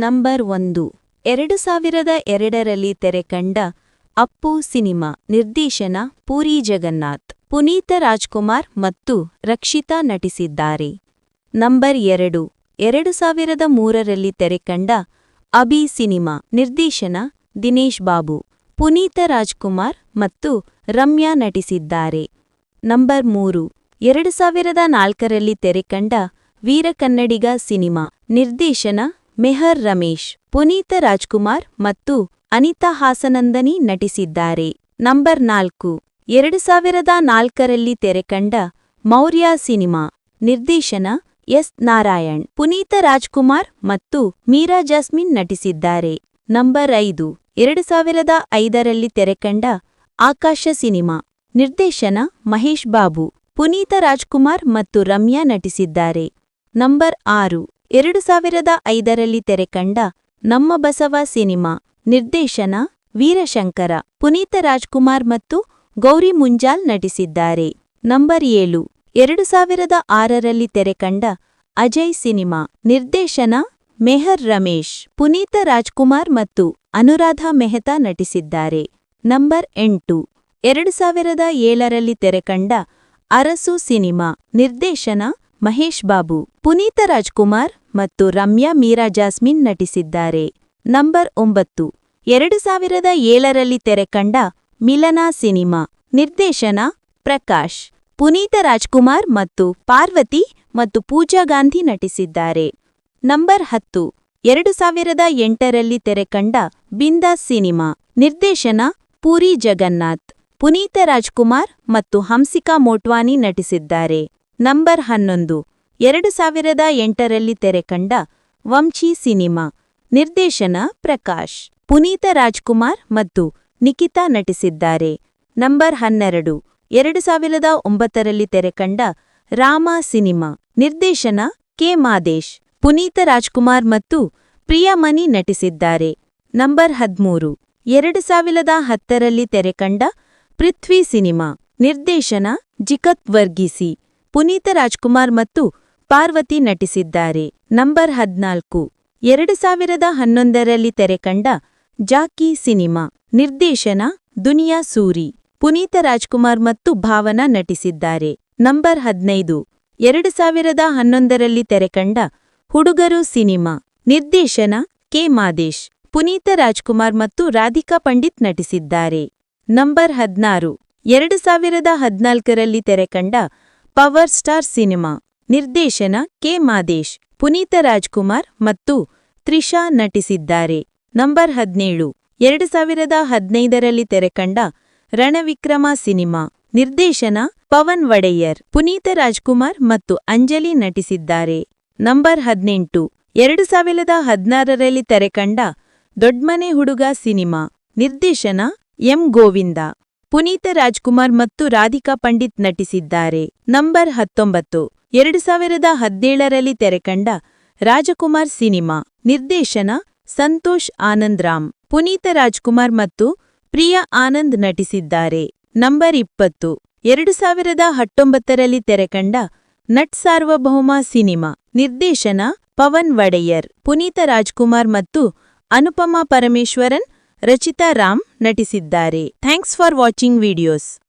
Number ಒಂದು. ಎರಡು ಸಾವಿರದ ಎರಡರಲ್ಲಿ ತೆರೆಕಂಡ ಅಪ್ಪು ಸಿನಿಮಾ ನಿರ್ದೇಶನ ಪೂರಿ ಜಗನ್ನಾಥ್, ಪುನೀತ ರಾಜ್ಕುಮಾರ್ ಮತ್ತು ರಕ್ಷಿತಾ ನಟಿಸಿದ್ದಾರೆ. ನಂಬರ್ ಎರಡು. ಎರಡು ಸಾವಿರದ ಮೂರರಲ್ಲಿ ತೆರೆಕಂಡ ಅಭಿ ಸಿನಿಮಾ ನಿರ್ದೇಶನ ದಿನೇಶ್ ಬಾಬು, ಪುನೀತ ರಾಜ್ಕುಮಾರ್ ಮತ್ತು ರಮ್ಯಾ ನಟಿಸಿದ್ದಾರೆ. ನಂಬರ್ ಮೂರು. ಎರಡು ಸಾವಿರದ ನಾಲ್ಕರಲ್ಲಿ ತೆರೆಕಂಡ ವೀರಕನ್ನಡಿಗ ಸಿನಿಮಾ ನಿರ್ದೇಶನ ಮೆಹರ್ ರಮೇಶ್, ಪುನೀತ ರಾಜ್ಕುಮಾರ್ ಮತ್ತು ಅನಿತಾ ಹಾಸನಂದನಿ ನಟಿಸಿದ್ದಾರೆ. ನಂಬರ್ ನಾಲ್ಕು, ಎರಡು ಸಾವಿರದ ನಾಲ್ಕರಲ್ಲಿ ತೆರೆಕಂಡ ಮೌರ್ಯ ಸಿನಿಮಾ ನಿರ್ದೇಶನ ಎಸ್. ನಾರಾಯಣ್, ಪುನೀತ ರಾಜ್ಕುಮಾರ್ ಮತ್ತು ಮೀರಾ ಜಾಸ್ಮಿನ್ ನಟಿಸಿದ್ದಾರೆ. ನಂಬರ್ ಐದು, ಎರಡು ಸಾವಿರದ ಐದರಲ್ಲಿ ತೆರೆಕಂಡ ಆಕಾಶ ಸಿನಿಮಾ ನಿರ್ದೇಶನ ಮಹೇಶ್ ಬಾಬು, ಪುನೀತ ರಾಜ್ಕುಮಾರ್ ಮತ್ತು ರಮ್ಯಾ ನಟಿಸಿದ್ದಾರೆ. ನಂಬರ್ ಆರು ಎರಡು ಸಾವಿರದ ಐದರಲ್ಲಿ ತೆರೆಕಂಡ ನಮ್ಮ ಬಸವ ಸಿನಿಮಾ ನಿರ್ದೇಶನ ವೀರಶಂಕರ, ಪುನೀತ ರಾಜ್ಕುಮಾರ್ ಮತ್ತು ಗೌರಿ ಮುಂಜಾಲ್ ನಟಿಸಿದ್ದಾರೆ. ನಂಬರ್ ಏಳು. ಎರಡು ಸಾವಿರದ ಆರರಲ್ಲಿ ತೆರೆಕಂಡ ಅಜಯ್ ಸಿನಿಮಾ ನಿರ್ದೇಶನ ಮೆಹರ್ ರಮೇಶ್, ಪುನೀತ ರಾಜ್ಕುಮಾರ್ ಮತ್ತು ಅನುರಾಧಾ ಮೆಹ್ತಾ ನಟಿಸಿದ್ದಾರೆ. ನಂಬರ್ ಎಂಟು. ಎರಡು ಸಾವಿರದ ಏಳರಲ್ಲಿ ತೆರೆಕಂಡ ಅರಸು ಸಿನಿಮಾ ನಿರ್ದೇಶನ ಮಹೇಶ್ ಬಾಬು, ಪುನೀತ ರಾಜ್ಕುಮಾರ್ ಮತ್ತು ರಮ್ಯಾ ಮೀರಾ ಜಾಸ್ಮಿನ್ ನಟಿಸಿದ್ದಾರೆ. ನಂಬರ್ ಒಂಬತ್ತು, ಎರಡು ಸಾವಿರದ ಏಳರಲ್ಲಿ ತೆರೆಕಂಡ ಮಿಲನಾ ಸಿನಿಮಾ, ನಿರ್ದೇಶನ ಪ್ರಕಾಶ್, ಪುನೀತ ರಾಜ್ಕುಮಾರ್ ಮತ್ತು ಪಾರ್ವತಿ ಮತ್ತು ಪೂಜಾ ಗಾಂಧಿ ನಟಿಸಿದ್ದಾರೆ. ನಂಬರ್ ಹತ್ತು, ಎರಡು ಸಾವಿರದ ಎಂಟರಲ್ಲಿ ತೆರೆಕಂಡ ಬಿಂದಾಸ್ ಸಿನಿಮಾ, ನಿರ್ದೇಶನ ಪೂರಿ ಜಗನ್ನಾಥ್, ಪುನೀತ ರಾಜ್ಕುಮಾರ್ ಮತ್ತು ಹಂಸಿಕಾ ಮೋಟ್ವಾನಿ ನಟಿಸಿದ್ದಾರೆ. ನಂಬರ್ ಹನ್ನೊಂದು. ಎರಡು ಸಾವಿರದ ಎಂಟರಲ್ಲಿ ತೆರೆಕಂಡ ವಂಶಿ ಸಿನಿಮಾ ನಿರ್ದೇಶನ ಪ್ರಕಾಶ್, ಪುನೀತ ರಾಜ್ಕುಮಾರ್ ಮತ್ತು ನಿಖಿತಾ ನಟಿಸಿದ್ದಾರೆ. ನಂಬರ್ ಹನ್ನೆರಡು. ಎರಡು ಸಾವಿರದ ಒಂಬತ್ತರಲ್ಲಿ ತೆರೆಕಂಡ ರಾಮ ಸಿನಿಮಾ ನಿರ್ದೇಶನ ಕೆ. ಮಾದೇಶ್, ಪುನೀತ ರಾಜ್ಕುಮಾರ್ ಮತ್ತು ಪ್ರಿಯಮನಿ ನಟಿಸಿದ್ದಾರೆ. ನಂಬರ್ ಹದ್ಮೂರು. ಎರಡು ಸಾವಿರದ ಹತ್ತರಲ್ಲಿ ತೆರೆಕಂಡ ಪೃಥ್ವಿ ಸಿನಿಮಾ ನಿರ್ದೇಶನ ಜಿಕತ್ ವರ್ಗೀಸಿ. ಪುನೀತ ರಾಜ್ಕುಮಾರ್ ಮತ್ತು ಪಾರ್ವತಿ ನಟಿಸಿದ್ದಾರೆ. ನಂಬರ್ ಹದ್ನಾಲ್ಕು. ಎರಡು ಸಾವಿರದ ಹನ್ನೊಂದರಲ್ಲಿ ತೆರೆಕಂಡ ಜಾಕಿ ಸಿನಿಮಾ ನಿರ್ದೇಶನ ದುನಿಯಾ ಸೂರಿ, ಪುನೀತ ರಾಜ್ಕುಮಾರ್ ಮತ್ತು ಭಾವನಾ ನಟಿಸಿದ್ದಾರೆ. ನಂಬರ್ ಹದ್ನೈದು. ಎರಡು ಸಾವಿರದ ಹನ್ನೊಂದರಲ್ಲಿ ತೆರೆಕಂಡ ಹುಡುಗರು ಸಿನಿಮಾ ನಿರ್ದೇಶನ ಕೆ ಮಾದೇಶ್, ಪುನೀತ ರಾಜ್ಕುಮಾರ್ ಮತ್ತು ರಾಧಿಕಾ ಪಂಡಿತ್ ನಟಿಸಿದ್ದಾರೆ. ನಂಬರ್ ಹದ್ನಾರು. ಎರಡು ಸಾವಿರದ ಹದ್ನಾಲ್ಕರಲ್ಲಿ ತೆರೆಕಂಡ ಪವರ್ ಸ್ಟಾರ್ ಸಿನಿಮಾ. ನಿರ್ದೇಶನ ಕೆ. ಮಾದೇಶ್, ಪುನೀತ ರಾಜ್ಕುಮಾರ್ ಮತ್ತು ತ್ರಿಷಾ ನಟಿಸಿದ್ದಾರೆ. ನಂಬರ್ ಹದಿನೇಳು, ಎರಡು ಸಾವಿರದ ಹದಿನೈದರಲ್ಲಿ ತೆರೆಕಂಡ ರಣವಿಕ್ರಮ ಸಿನಿಮಾ. ನಿರ್ದೇಶನ ಪವನ್ ವಡೆಯರ್ ಪುನೀತ ರಾಜ್ಕುಮಾರ್ ಮತ್ತು ಅಂಜಲಿ ನಟಿಸಿದ್ದಾರೆ. ನಂಬರ್ ಹದಿನೆಂಟು, ಎರಡು ಸಾವಿರದ ಹದಿನಾರರಲ್ಲಿ ತೆರೆಕಂಡ ದೊಡ್ಮನೆ ಹುಡುಗ ಸಿನಿಮಾ. ನಿರ್ದೇಶನ ಎಂ. ಗೋವಿಂದ. ಪುನೀತ ರಾಜ್ಕುಮಾರ್ ಮತ್ತು ರಾಧಿಕಾ ಪಂಡಿತ್ ನಟಿಸಿದ್ದಾರೆ. ನಂಬರ್ ಹತ್ತೊಂಬತ್ತು, ಎರಡು ಸಾವಿರದ ಹದಿನೇಳರಲ್ಲಿ ತೆರೆಕಂಡ ರಾಜಕುಮಾರ್ ಸಿನಿಮಾ ನಿರ್ದೇಶನ ಸಂತೋಷ್ ಆನಂದ್ರಾಮ್ ಪುನೀತ ರಾಜ್ಕುಮಾರ್ ಮತ್ತು ಪ್ರಿಯಾ ಆನಂದ್ ನಟಿಸಿದ್ದಾರೆ. ನಂಬರ್ ಇಪ್ಪತ್ತು, ಎರಡು ಸಾವಿರದ ಹತ್ತೊಂಬತ್ತರಲ್ಲಿ ತೆರೆಕಂಡ ನಟ್ ಸಾರ್ವಭೌಮ ಸಿನಿಮಾ ನಿರ್ದೇಶನ ಪವನ್ ವಡೆಯರ್ ಪುನೀತ ರಾಜ್ಕುಮಾರ್ ಮತ್ತು ಅನುಪಮಾ ಪರಮೇಶ್ವರನ್ ರಚಿತಾ ರಾಮ್ ನಟಿಸಿದ್ದಾರೆ. Thanks for watching videos.